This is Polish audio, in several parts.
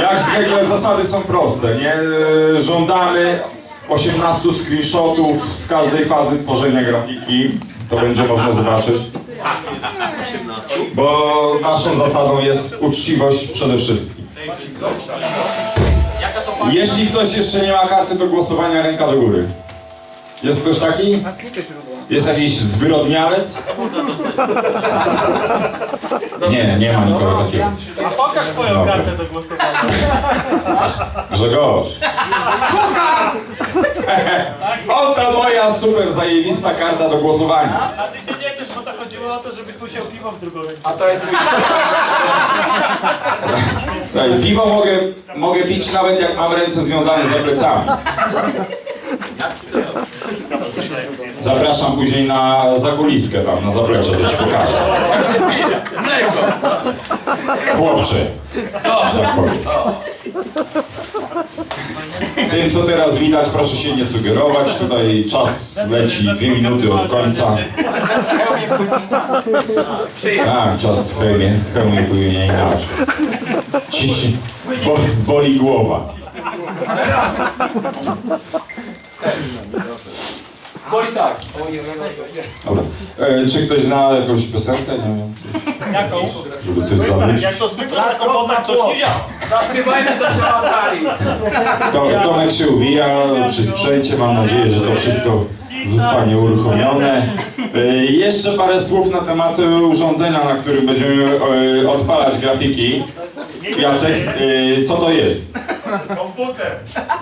Jak zwykle zasady są proste, nie? Żądamy 18 screenshotów z każdej fazy tworzenia grafiki. To będzie można zobaczyć. Bo naszą zasadą jest uczciwość przede wszystkim. Jeśli ktoś jeszcze nie ma karty do głosowania, ręka do góry. Jest ktoś taki? Jest jakiś zwyrodnialec? Nie, nie ma nikogo takiego. A pokaż swoją Dobra. kartę do głosowania. Grzegorz. Oto moja super zajebista karta do głosowania. A ty się nie ciesz, bo to chodziło o to, żebyś musiał piwo w drugą rękę. A to jest Słuchaj, piwo mogę, mogę pić nawet jak mam ręce związane za plecami. Zapraszam później na zakuliskę tam, na zaplecze, to ci pokażę. mleko. Chłopcze. Tym, co teraz widać, proszę się nie sugerować. Tutaj czas leci dwie minuty od końca. Tak, czas w hełmie, hełmie płynie nie inaczej. Ciśnie, bo, boli głowa. Tak. Dobra. E, czy ktoś zna jakąś piosenkę? Nie wiem, Jaką? żeby coś zabrać. Jak to zwykle na komodach coś nie działa. Zaśpiewajmy co trzeba dali. To, Tomek się uwija przy sprzęcie. Mam nadzieję, że to wszystko zostanie uruchomione. E, jeszcze parę słów na temat urządzenia, na którym będziemy e, odpalać grafiki. Jacek, e, co to jest? Komputer.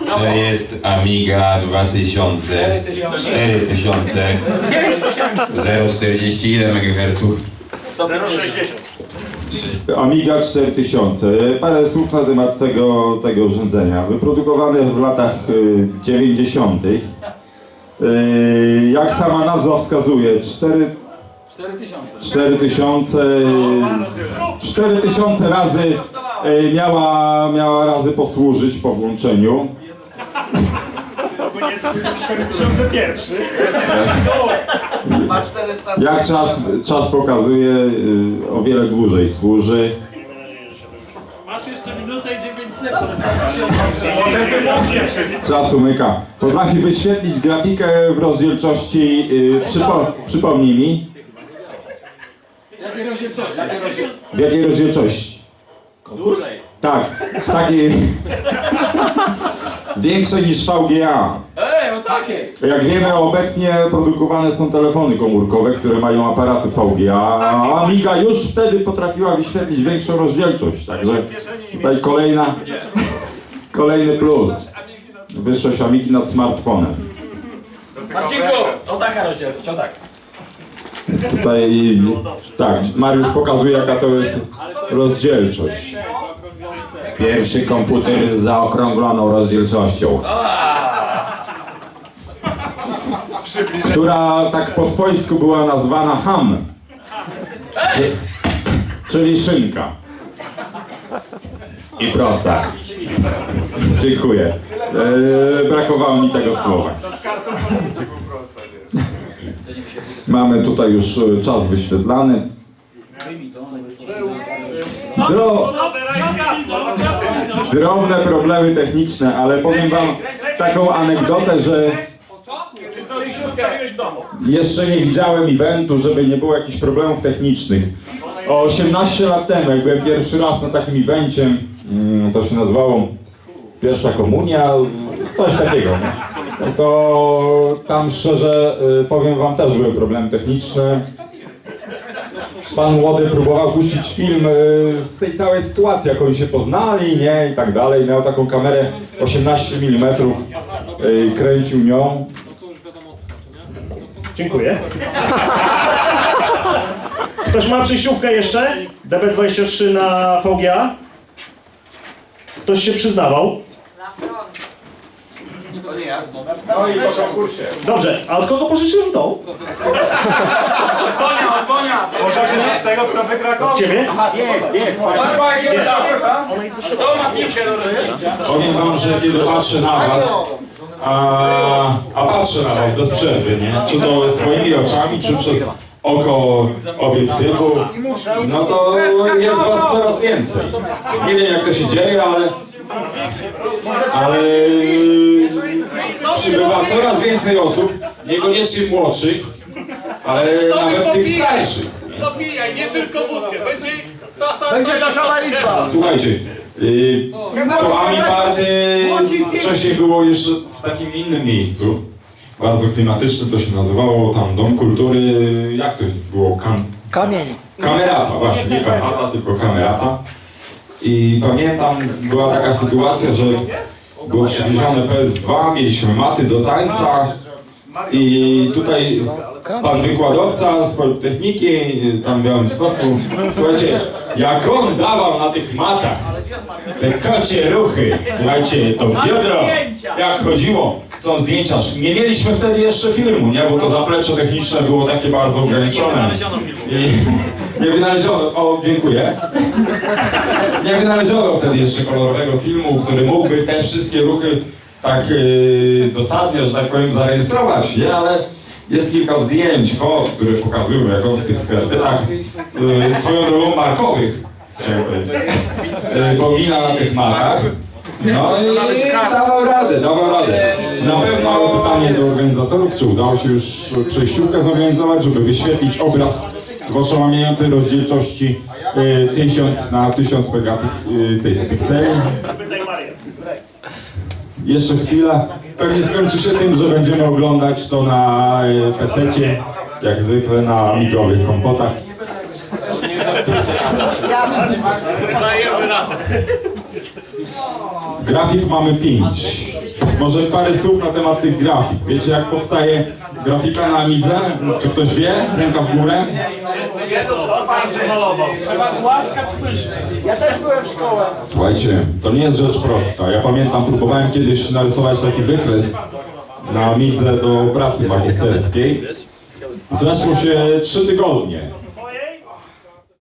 To jest Amiga 2000, 4000, 040, ile MHz? 060. Amiga 4000. Parę słów na temat tego, tego urządzenia. Wyprodukowane w latach y, 90. Y, Jak sama nazwa wskazuje, 4 4000. 4000 4000 razy y, miała, miała razy posłużyć po włączeniu. 4001. Ma 400. Jak czas, czas pokazuje, y, o wiele dłużej służy. Masz jeszcze minutę i 9 sekund. Może ty mówisz. Czas umyka. Potrafi wyświetlić grafikę w rozdzielczości, y, przypo, przypomnij mi, Jakie rozdzielczości? Jakie rozdzielczości? Jakiej rozdzielczości? Tak, w takiej... Większej niż VGA. Ej, o takiej. Jak wiemy, obecnie produkowane są telefony komórkowe, które mają aparaty VGA, a Amiga już wtedy potrafiła wyświetlić większą rozdzielczość, także tutaj kolejna, kolejny plus. Wyższość Amigi nad smartfonem. Marcinku, o taka rozdzielczość, o tak. Tutaj, tak, Mariusz pokazuje jaka to jest rozdzielczość. Pierwszy komputer z zaokrągloną rozdzielczością. która tak po swojsku była nazwana ham, Czy- czyli szynka. I prostak. Dziękuję. E, brakowało mi tego słowa. Mamy tutaj już e, czas wyświetlany. Dro, drobne problemy techniczne, ale powiem wam taką anegdotę, że? Jeszcze nie widziałem eventu, żeby nie było jakichś problemów technicznych. O 18 lat temu, jak byłem pierwszy raz na takim evencie, mm, to się nazywało Pierwsza Komunia, coś takiego. To tam szczerze y, powiem wam też były problemy techniczne. Pan młody próbował puścić film y, z tej całej sytuacji, jak oni się poznali, nie, i tak dalej. Miał taką kamerę 18 mm, y, kręcił nią. Dziękuję. Ktoś ma przejściówkę jeszcze? DB23 na VGA? Ktoś się przyznawał? Dobrze, a od kogo pożyczyłem tą? Konia, od konia. Może też od tego, kto wygra konkurs. Ciebie? To ma piłkę do rozdzielcia. Powiem wam, że kiedy patrzę na was, a, a patrzę na was bez przerwy, nie? Czy to swoimi oczami, czy przez oko obiektywu, no to jest was coraz więcej. Nie wiem jak to się dzieje, ale... Ale yy, przybywa coraz więcej osób, niekoniecznie młodszych, ale nawet tych starszych. To pijaj, nie tylko wódkę. Będzie ta sama, Będzie ta sama liczba. Słuchajcie, yy, to Amiparty wcześniej było jeszcze w takim innym miejscu. Bardzo klimatyczne to się nazywało, tam Dom Kultury, jak to było? Kam Kamień. kamerata, właśnie, nie kamerata, tylko kamerata. I pamiętam, była taka sytuacja, że było przywiezione PS2, mieliśmy maty do tańca. I tutaj pan wykładowca z Politechniki, tam w Białymstoku, słuchajcie, jak on dawał na tych matach te kocie ruchy, słuchajcie, to biodro, jak chodziło, są zdjęcia, nie mieliśmy wtedy jeszcze filmu, nie, bo to zaplecze techniczne było takie bardzo ograniczone. I nie wynaleziono, o dziękuję, nie wynaleziono wtedy jeszcze kolorowego filmu, który mógłby te wszystkie ruchy tak yy, dosadnie, że tak powiem, zarejestrować, nie? Ale jest kilka zdjęć, fot, które pokazują, jak on w tych skardynach yy, swoją drogą markowych, yy, powina na tych matach. No i dawał radę, dawał radę. Na pewno pytanie do organizatorów, czy udało się już przejściówkę zorganizować, żeby wyświetlić obraz w oszałamiającej rozdzielczości y, 1000 na 1000 megapikseli. Marię. Jeszcze chwila. Pewnie skończy się tym, że będziemy oglądać to na y, PC-cie, jak zwykle na migowych kompotach. Dajemy na to. Grafik mamy 5. Może parę słów na temat tych grafik. Wiecie jak powstaje grafika na Amidze? Czy ktoś wie? Ręka w górę? Trzeba głaskać myszkę. Ja też byłem w szkole. Słuchajcie, to nie jest rzecz prosta. Ja pamiętam, próbowałem kiedyś narysować taki wykres na Amidze do pracy magisterskiej. Zeszło się trzy tygodnie.